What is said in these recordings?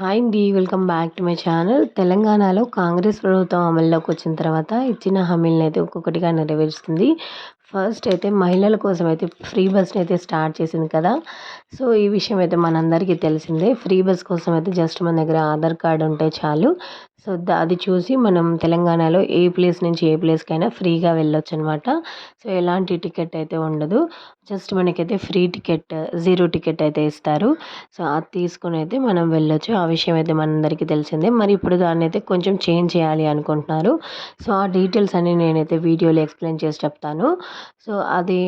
Hi అండి welcome back to my channel తెలంగాణలో కాంగ్రెస్ ప్రభుత్వం అమల్లోకి వచ్చిన తర్వాత ఇచ్చిన హామీలను అయితే ఒక్కొక్కటిగా నెరవేరుస్తుంది. ఫస్ట్ అయితే మహిళల కోసం అయితే ఫ్రీ బస్ని అయితే స్టార్ట్ చేసింది కదా. సో ఈ విషయం అయితే మనందరికీ తెలిసిందే. ఫ్రీ బస్ కోసం అయితే జస్ట్ మన దగ్గర ఆధార్ కార్డు ఉంటే చాలు. సో అది చూసి మనం తెలంగాణలో ఏ ప్లేస్ నుంచి ఏ ప్లేస్కైనా ఫ్రీగా వెళ్ళొచ్చు అనమాట సో ఎలాంటి టికెట్ అయితే ఉండదు. జస్ట్ మనకైతే ఫ్రీ టికెట్ జీరో టికెట్ అయితే ఇస్తారు. సో అది తీసుకుని అయితే మనం వెళ్ళొచ్చు. ఆ విషయం అయితే మనందరికీ తెలిసిందే. మరి ఇప్పుడు దాన్ని అయితే కొంచెం చేంజ్ చేయాలి అనుకుంటున్నారు. సో ఆ డీటెయిల్స్ అన్ని నేనైతే వీడియోలో ఎక్స్ప్లెయిన్ చేసి చెప్తాను. సో అది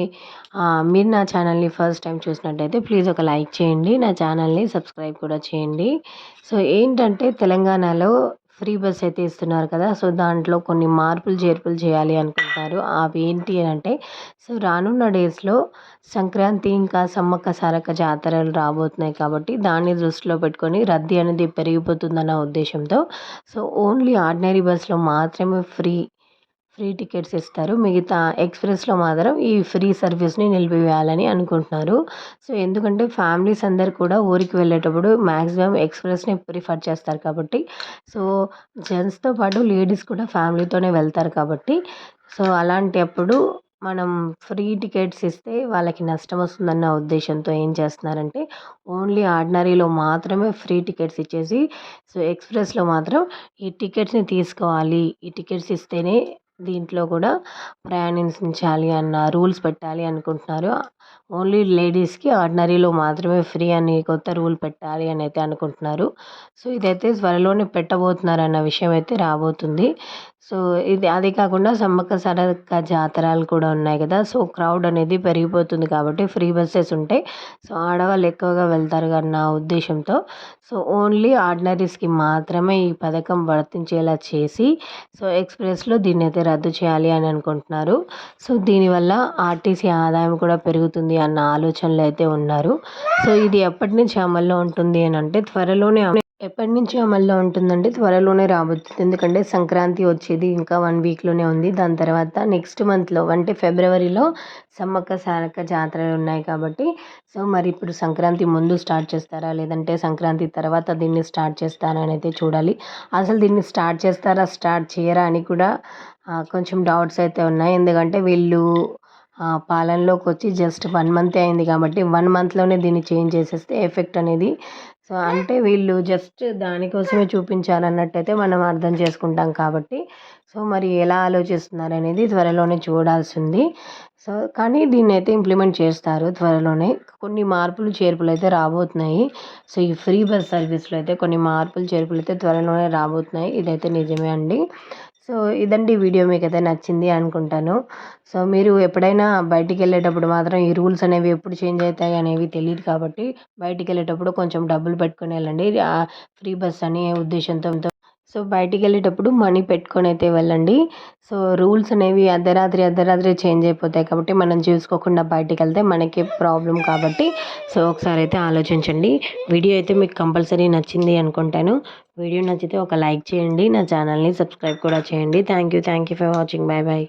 మీరు నా ఛానల్ని ఫస్ట్ టైం చూసినట్టయితే ప్లీజ్ ఒక లైక్ చేయండి. నా ఛానల్ని సబ్స్క్రైబ్ కూడా చేయండి. సో ఏంటంటే తెలంగాణలో ఫ్రీ బస్ అయితే ఇస్తున్నారు కదా. సో దాంట్లో కొన్ని మార్పులు చేర్పులు చేయాలి అనుకుంటారు. అవి ఏంటి అని అంటే సో రానున్న డేస్లో సంక్రాంతి ఇంకా సమ్మక్క సారక్క జాతరలు రాబోతున్నాయి కాబట్టి దాన్ని దృష్టిలో పెట్టుకొని రద్దీ అనేది పెరిగిపోతుందన్న ఉద్దేశంతో సో ఓన్లీ ఆర్డినరీ బస్లో మాత్రమే ఫ్రీ ఫ్రీ టికెట్స్ ఇస్తారు. మిగతా ఎక్స్ప్రెస్లో మాత్రం ఈ ఫ్రీ సర్వీస్ని నిలిపివేయాలని అనుకుంటున్నారు. సో ఎందుకంటే ఫ్యామిలీస్ అందరు కూడా ఊరికి వెళ్ళేటప్పుడు మ్యాక్సిమం ఎక్స్ప్రెస్ని ప్రిఫర్ చేస్తారు కాబట్టి. సో జెంట్స్తో పాటు లేడీస్ కూడా ఫ్యామిలీతోనే వెళ్తారు కాబట్టి. సో అలాంటప్పుడు మనం ఫ్రీ టికెట్స్ ఇస్తే వాళ్ళకి నష్టం వస్తుందన్న ఉద్దేశంతో ఏం చేస్తున్నారంటే ఓన్లీ ఆర్డినరీలో మాత్రమే ఫ్రీ టికెట్స్ ఇచ్చేసి సో ఎక్స్ప్రెస్లో మాత్రం ఈ టికెట్స్ని తీసుకోవాలి. ఈ టికెట్స్ ఇస్తేనే దీంట్లో కూడా ప్రయాణించాలి అన్న రూల్స్ పెట్టాలి అనుకుంటున్నారు. ఓన్లీ లేడీస్కి ఆర్డినరీలో మాత్రమే ఫ్రీ అని కొత్త రూల్ పెట్టాలి అని అయితే అనుకుంటున్నారు. సో ఇదైతే త్వరలోనే పెట్టబోతున్నారు అన్న విషయం అయితే రాబోతుంది. సో ఇది అది కాకుండా సమ్మక్క సారక్క జాతరలు కూడా ఉన్నాయి కదా సో క్రౌడ్ అనేది పెరిగిపోతుంది కాబట్టి ఫ్రీ బస్సెస్ ఉంటాయి. సో ఆడవాళ్ళు ఎక్కువగా వెళ్తారు అన్న ఉద్దేశంతో. సో ఓన్లీ ఆర్డినరీస్కి మాత్రమే ఈ పథకం వర్తించేలా చేసి సో ఎక్స్ప్రెస్లో దీన్ని అయితే రద్దు చేయాలి అని అనుకుంటున్నారు. సో దీనివల్ల ఆర్టీసీ ఆదాయం కూడా పెరుగుతుంది అన్న ఆలోచనలు అయితే ఉన్నారు. సో ఇది ఎప్పటి నుంచి అమల్లో ఉంటుంది అని అంటే త్వరలోనే ఎప్పటి నుంచి అమల్లో ఉంటుందంటే త్వరలోనే రాబోతుంది. ఎందుకంటే సంక్రాంతి వచ్చేది ఇంకా వన్ వీక్లోనే ఉంది. దాని తర్వాత నెక్స్ట్ మంత్లో అంటే ఫిబ్రవరిలో సమ్మక్క సారక్క జాతరలు ఉన్నాయి కాబట్టి. సో మరి ఇప్పుడు సంక్రాంతి ముందు స్టార్ట్ చేస్తారా? లేదంటే సంక్రాంతి తర్వాత దీన్ని స్టార్ట్ చేస్తారా అని అయితే చూడాలి. అసలు దీన్ని స్టార్ట్ చేస్తారా స్టార్ట్ చేయరా అని కూడా కొంచెం డౌట్స్ అయితే ఉన్నాయి. ఎందుకంటే వీళ్ళు పాలనలోకి వచ్చి జస్ట్ వన్ మంతే అయింది కాబట్టి వన్ మంత్లోనే దీన్ని చేంజ్ చేసేస్తే ఎఫెక్ట్ అనేది సో అంటే వీళ్ళు జస్ట్ దానికోసమే చూపించాలన్నట్టయితే మనం అర్థం చేసుకుంటాం కాబట్టి. సో మరి ఎలా ఆలోచిస్తున్నారు అనేది త్వరలోనే చూడాల్సింది. సో కానీ దీన్ని అయితే ఇంప్లిమెంట్ చేస్తారు త్వరలోనే. కొన్ని మార్పులు చేర్పులు అయితే రాబోతున్నాయి. సో ఈ ఫ్రీ బస్ సర్వీస్లో అయితే కొన్ని మార్పులు చేర్పులు అయితే త్వరలోనే రాబోతున్నాయి. ఇదైతే నిజమే అండి. సో ఇదండి వీడియో మీకు అయితే నచ్చింది అనుకుంటాను. సో మీరు ఎప్పుడైనా బయటికి వెళ్ళేటప్పుడు మాత్రం ఈ రూల్స్ అనేవి ఎప్పుడు చేంజ్ అవుతాయి అనేవి తెలియదు కాబట్టి బయటికి వెళ్ళేటప్పుడు కొంచెం డబ్బులు పెట్టుకొని వెళ్ళండి. ఫ్రీ బస్ అనే ఉద్దేశంతో సో బయటికి వెళ్ళేటప్పుడు మనీ పెట్టుకొని అయితే వెళ్ళండి. సో రూల్స్ అనేవి అర్ధరాత్రి అర్ధరాత్రి చేంజ్ అయిపోతాయి కాబట్టి మనం చూసుకోకుండా బయటికి వెళ్తే మనకి ప్రాబ్లం కాబట్టి సో ఒకసారి అయితే ఆలోచించండి. వీడియో అయితే మీకు కంపల్సరీ నచ్చింది అనుకుంటాను. వీడియో నచ్చితే ఒక లైక్ చేయండి. నా ఛానల్ని సబ్స్క్రైబ్ కూడా చేయండి. Thank you thank you for watching. Bye bye.